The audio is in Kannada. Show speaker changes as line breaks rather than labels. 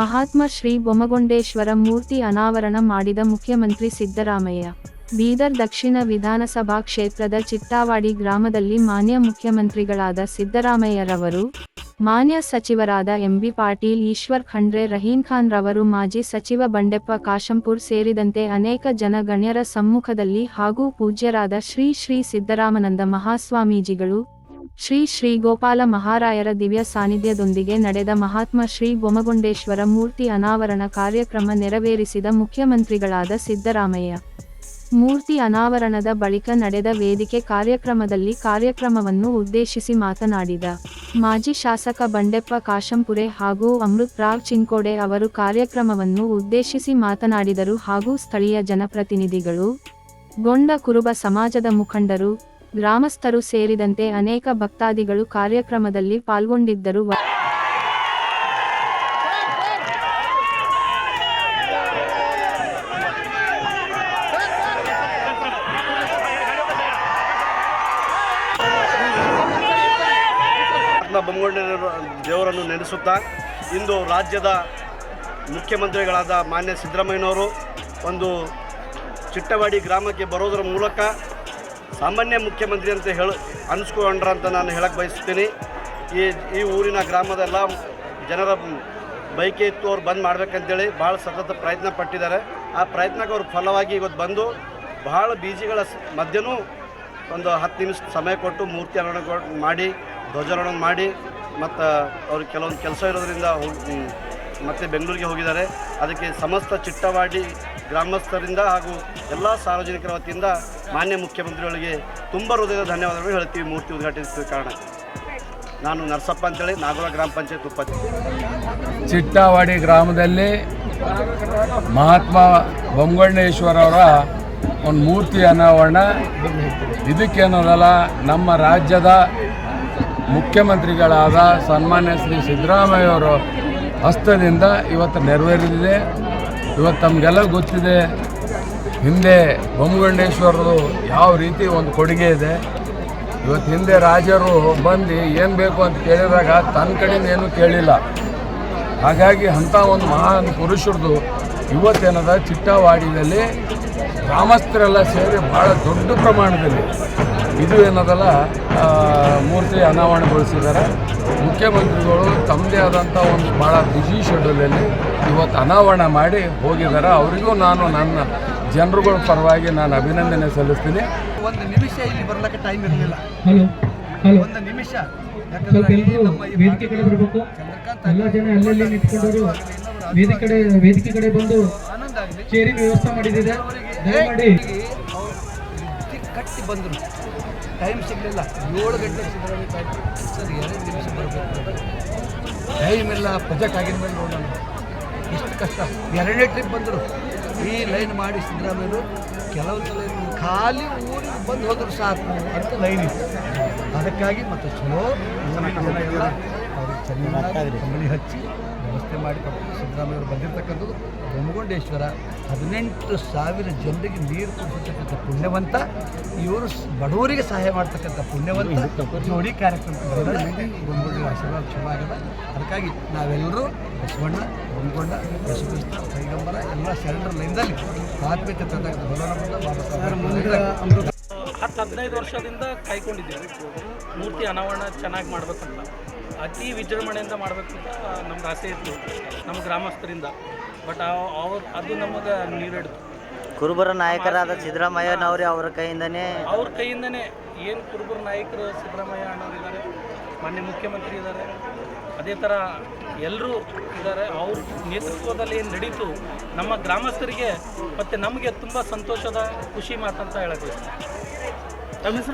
ಮಹಾತ್ಮ ಶ್ರೀ ಬೊಮ್ಮಗೊಂಡೇಶ್ವರ ಮೂರ್ತಿ ಅನಾವರಣ ಮಾಡಿದ ಮುಖ್ಯಮಂತ್ರಿ ಸಿದ್ದರಾಮಯ್ಯ. ಬೀದರ್ ದಕ್ಷಿಣ ವಿಧಾನಸಭಾ ಕ್ಷೇತ್ರದ ಚಿಟ್ಟಾವಾಡಿ ಗ್ರಾಮದಲ್ಲಿ ಮಾನ್ಯ ಮುಖ್ಯಮಂತ್ರಿಗಳಾದ ಸಿದ್ದರಾಮಯ್ಯರವರು, ಮಾನ್ಯ ಸಚಿವರಾದ ಎಂಬಿ ಪಾಟೀಲ್, ಈಶ್ವರ್ ಖಂಡ್ರೆ, ರಹೀಂ ಖಾನ್ ರವರು, ಮಾಜಿ ಸಚಿವ ಬಂಡೆಪ್ಪ ಕಾಶಂಪುರ್ ಸೇರಿದಂತೆ ಅನೇಕ ಜನಗಣ್ಯರ ಸಮ್ಮುಖದಲ್ಲಿ ಹಾಗೂ ಪೂಜ್ಯರಾದ ಶ್ರೀ ಶ್ರೀ ಸಿದ್ದರಾಮನಂದ ಮಹಾಸ್ವಾಮೀಜಿಗಳು ಶ್ರೀ ಶ್ರೀ ಗೋಪಾಲ ಮಹಾರಾಯರ ದಿವ್ಯ ಸಾನ್ನಿಧ್ಯದೊಂದಿಗೆ ನಡೆದ ಮಹಾತ್ಮ ಶ್ರೀ ಬೊಮ್ಮಗೊಂಡೇಶ್ವರ ಮೂರ್ತಿ ಅನಾವರಣ ಕಾರ್ಯಕ್ರಮ ನೆರವೇರಿಸಿದ ಮುಖ್ಯಮಂತ್ರಿಗಳಾದ ಸಿದ್ದರಾಮಯ್ಯ. ಮೂರ್ತಿ ಅನಾವರಣದ ಬಳಿಕ ನಡೆದ ವೇದಿಕೆ ಕಾರ್ಯಕ್ರಮದಲ್ಲಿ ಕಾರ್ಯಕ್ರಮವನ್ನು ಉದ್ದೇಶಿಸಿ ಮಾತನಾಡಿದ ಮಾಜಿ ಶಾಸಕ ಬಂಡೆಪ್ಪ ಕಾಶಂಪುರೆ ಹಾಗೂ ಅಮೃತ್ ರಾವ್ ಚಿಂಕೋಡೆ ಅವರು ಕಾರ್ಯಕ್ರಮವನ್ನು ಉದ್ದೇಶಿಸಿ ಮಾತನಾಡಿದರು ಹಾಗೂ ಸ್ಥಳೀಯ ಜನಪ್ರತಿನಿಧಿಗಳು, ಗೊಂಡ ಕುರುಬ ಸಮಾಜದ ಮುಖಂಡರು ಗ್ರಾಮಸ್ಥರು ಸೇರಿದಂತೆ ಅನೇಕ ಭಕ್ತಾದಿಗಳು ಕಾರ್ಯಕ್ರಮದಲ್ಲಿ ಪಾಲ್ಗೊಂಡಿದ್ದರು.
ದೇವರನ್ನು ನೆನೆಸುತ್ತಾ ಇಂದು ರಾಜ್ಯದ ಮುಖ್ಯಮಂತ್ರಿಗಳಾದ ಮಾನ್ಯ ಸಿದ್ದರಾಮಯ್ಯನವರು ಒಂದು ಚಿಟ್ಟವಾಡಿ ಗ್ರಾಮಕ್ಕೆ ಬರೋದರ ಮೂಲಕ ಸಾಮಾನ್ಯ ಮುಖ್ಯಮಂತ್ರಿ ಅಂತ ಹೇಳ ಅನಿಸ್ಕೊಂಡ್ರ ಅಂತ ನಾನು ಹೇಳಕ್ಕೆ ಬಯಸ್ತೀನಿ. ಈ ಈ ಊರಿನ ಗ್ರಾಮದೆಲ್ಲ ಜನರ ಬೈಕೆ ಇತ್ತು ಅವ್ರು ಬಂದ್ ಮಾಡ್ಬೇಕಂತೇಳಿ ಭಾಳ ಸತತ ಪ್ರಯತ್ನ ಪಟ್ಟಿದ್ದಾರೆ. ಆ ಪ್ರಯತ್ನಕ್ಕೆ ಅವ್ರ ಫಲವಾಗಿ ಇವತ್ತು ಬಂದು ಭಾಳ ಬೀಜಿಗಳ ಮಧ್ಯನೂ ಒಂದು ಹತ್ತು ನಿಮಿಷ ಸಮಯ ಕೊಟ್ಟು ಮೂರ್ತಿ ಅನಾವರಣ ಮಾಡಿ, ಧ್ವಜಾರೋಹಣ ಮಾಡಿ, ಮತ್ತು ಅವ್ರಿಗೆ ಕೆಲವೊಂದು ಕೆಲಸ ಇರೋದ್ರಿಂದ ಮತ್ತೆ ಬೆಂಗಳೂರಿಗೆ ಹೋಗಿದ್ದಾರೆ. ಅದಕ್ಕೆ ಸಮಸ್ತ ಚಿಟ್ಟವಾಡಿ ಗ್ರಾಮಸ್ಥರಿಂದ ಹಾಗೂ ಎಲ್ಲ ಸಾರ್ವಜನಿಕರ ವತಿಯಿಂದ ಮಾನ್ಯ ಮುಖ್ಯಮಂತ್ರಿಗಳಿಗೆ ತುಂಬ ಹೃದಯದ ಧನ್ಯವಾದಗಳು ಹೇಳ್ತೀವಿ ಮೂರ್ತಿ ಉದ್ಘಾಟಿಸಿದ ಕಾರಣ. ನಾನು ನರಸಪ್ಪ ಅಂತೇಳಿ, ನಾಗೋಲ ಗ್ರಾಮ ಪಂಚಾಯತ್ ಉಪಾಧ್ಯಕ್ಷ.
ಚಿಟ್ಟವಾಡಿ ಗ್ರಾಮದಲ್ಲಿ ಮಹಾತ್ಮ ಬೊಮ್ಮಣ್ಣೇಶ್ವರವರ ಒಂದು ಮೂರ್ತಿ ಅನಾವರಣ. ಇದಕ್ಕೇನದಲ್ಲ ನಮ್ಮ ರಾಜ್ಯದ ಮುಖ್ಯಮಂತ್ರಿಗಳಾದ ಸನ್ಮಾನ್ಯ ಶ್ರೀ ಸಿದ್ದರಾಮಯ್ಯ ಅವರ ಹಸ್ತದಿಂದ ಇವತ್ತು ನೆರವೇರಿದೆ ಇವತ್ತು ನಮಗೆಲ್ಲ ಗೊತ್ತಿದೆ, ಹಿಂದೆ ಬೊಮ್ಮಗಂಡೇಶ್ವರದು ಯಾವ ರೀತಿ ಒಂದು ಕೊಡುಗೆ ಇದೆ. ಇವತ್ತು ಹಿಂದೆ ರಾಜರು ಬಂದು ಏನು ಬೇಕು ಅಂತ ಕೇಳಿದಾಗ ತನ್ನ ಕಡೆಯಿಂದ ಏನೂ ಕೇಳಿಲ್ಲ. ಹಾಗಾಗಿ ಅಂಥ ಒಂದು ಮಹಾನ್ ಪುರುಷರದು ಇವತ್ತೇನದ ಚಿಟ್ಟವಾಡಿಯಲ್ಲಿ ಗ್ರಾಮಸ್ಥರೆಲ್ಲ ಸೇರಿ ಭಾಳ ದೊಡ್ಡ ಪ್ರಮಾಣದಲ್ಲಿ ಇದು ಏನದಲ್ಲ ಮೂರ್ತಿ ಅನಾವರಣಗೊಳಿಸಿದ್ದಾರೆ. ಮುಖ್ಯಮಂತ್ರಿಗಳು ತಮ್ಮದೇ ಆದಂಥ ಒಂದು ಭಾಳ ಬ್ಯುಸಿ ಶೆಡ್ಯೂಲಲ್ಲಿ ಇವತ್ತು ಅನಾವರಣ ಮಾಡಿ ಹೋಗಿದ್ದಾರೆ. ಅವರಿಗೂ ನಾನು ನನ್ನ ಜನರುಗಳ ಪರವಾಗಿ ನಾನು ಅಭಿನಂದನೆ ಸಲ್ಲಿಸ್ತೀನಿ.
ಒಂದು ನಿಮಿಷ ಇಲ್ಲಿ ಬರಲಿಕ್ಕೆ ಟೈಮ್ ಇರಲಿಲ್ಲ. ಒಂದು ನಿಮಿಷ.
ಚಂದ್ರಕಾಂತ್ ವೇದಿಕೆ ವೇದಿಕೆ ಕಡೆ ಬಂದು ಚೇರಿನ ವ್ಯವಸ್ಥೆ ಮಾಡಿದ್ದಿದೆ ದಯಮಾಡಿ.
ಕಟ್ಟಿ ಬಂದರು ಟೈಮ್ ಸಿಗಲಿಲ್ಲ ಏಳು ಗಂಟೆ ಸಿದ್ದರಾಮಯ್ಯ ಸರ್ ಎರಡು ನಿಮಿಷ ಬರಬೇಕು ಟೈಮ್ ಇಲ್ಲ ಪ್ರೊಜೆಕ್ಟ್ ಆಗಿದ ಮೇಲೆ ನೋಡೋಣ. ಎಷ್ಟು ಕಷ್ಟ. ಎರಡನೇ ಟ್ರಿಪ್ ಬಂದರು. ಈ ಲೈನ್ ಮಾಡಿ ಸಿದ್ದರಾಮಯ್ಯರು ಕೆಲವು ಸಲ ಖಾಲಿ ಊರಿಗೆ ಬಂದು ಹೋದ್ರು ಸಾಕು ಅಂತ ಲೈನ್ ಇತ್ತು. ಅದಕ್ಕಾಗಿ ಮತ್ತು ಚಲೋ ಚೆನ್ನಾಗಿ ಕಂಬನಿ ಹಚ್ಚಿ ವ್ಯವಸ್ಥೆ ಮಾಡಿ ಕೊಟ್ಟು ಸಿದ್ದರಾಮಯ್ಯವರು ಬಂದಿರತಕ್ಕಂಥದ್ದು ಗೊಮ್ಮಗೊಂಡೇಶ್ವರ ಹದಿನೆಂಟು ಸಾವಿರ ಜನರಿಗೆ ನೀರು ಕುಡಿಸತಕ್ಕಂಥ ಪುಣ್ಯವಂತ ಇವರು ಬಡವರಿಗೆ ಸಹಾಯ ಮಾಡ್ತಕ್ಕಂಥ ಪುಣ್ಯವಂತ ಜೋಡಿ ಕಾರ್ಯಕ್ರಮ ಬೊಮ್ಮಗೊಂಡ ಆಶೀರ್ವಾದ ಶುಭ ಆಗದ ಅದಕ್ಕಾಗಿ ನಾವೆಲ್ಲರೂ ಬಸವಣ್ಣ ಗೊಮ್ಮಗೊಂಡ ಬಸವಕೃಷ್ಣ ಪೈಗಂಬರ ಎಲ್ಲ ಶರಣರ ಲೈನ್ದಲ್ಲಿ ಆತ್ಮೀಯತೆ
ಹತ್ತು ಹದಿನೈದು ವರ್ಷದಿಂದ ಕಾಯ್ಕೊಂಡಿದ್ದೀವಿ ಮೂರ್ತಿ ಅನಾವರಣ ಚೆನ್ನಾಗಿ ಮಾಡ್ಬೇಕಂತ. ಅತಿ ವಿಜೃಂಭಣೆಯಿಂದ ಮಾಡಬೇಕು ಅಂತ ನಮ್ಗೆ ಆಸೆ ಇತ್ತು ನಮ್ಮ ಗ್ರಾಮಸ್ಥರಿಂದ. ಬಟ್ ಅವ್ರು ಅದು ನಮಗೆ ನೀರಿಡ್ತು.
ಕುರುಬರ ನಾಯಕರಾದ ಸಿದ್ದರಾಮಯ್ಯನವರೇ ಅವರ ಕೈಯಿಂದನೇ
ಅವ್ರ ಕೈಯಿಂದನೇ ಏನು ಕುರುಬರ ನಾಯಕರು ಸಿದ್ದರಾಮಯ್ಯ ಅಣ್ಣವ್ರು ಇದ್ದಾರೆ ಮಾನ್ಯ ಮುಖ್ಯಮಂತ್ರಿ ಇದ್ದಾರೆ. ಅದೇ ಥರ ಎಲ್ಲರೂ ಇದ್ದಾರೆ. ಅವ್ರ ನೇತೃತ್ವದಲ್ಲಿ ಏನು ನಡೀತು ನಮ್ಮ ಗ್ರಾಮಸ್ಥರಿಗೆ ಮತ್ತು ನಮಗೆ ತುಂಬ ಸಂತೋಷದ ಖುಷಿ ಮಾತಂತ ಹೇಳಕ್ಕೆ ತಮ್ಮ ಹೆಸರು?